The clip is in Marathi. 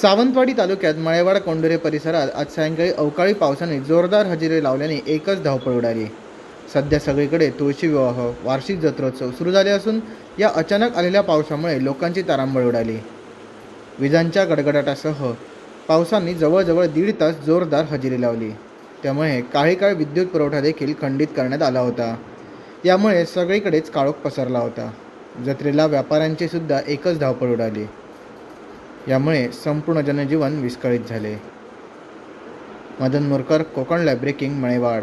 सावंतवाडी तालुक्यात मळेवाड कोंडुरे परिसरात आज सायंकाळी अवकाळी पावसाने जोरदार हजेरी लावल्याने एकच धावपळ उडाली. सध्या सगळीकडे तुळशी विवाह वार्षिक जत्रोत्सव सुरू झाले असून या अचानक आलेल्या पावसामुळे लोकांची तारांबळ उडाली. विजांच्या गडगडाटासह पावसाने जवळजवळ दीड तास जोरदार हजेरी लावली. त्यामुळे काही काळ विद्युत पुरवठा देखील खंडित करण्यात आला होता. यामुळे सगळीकडेच काळोख पसरला होता. जत्रेला व्यापाऱ्यांची सुद्धा एकच धावपळ उडाली. यामुळे संपूर्ण जनजीवन विस्कळीत झाले. मदन मोरकर कोकण लॅब्रेकिंग मळेवाड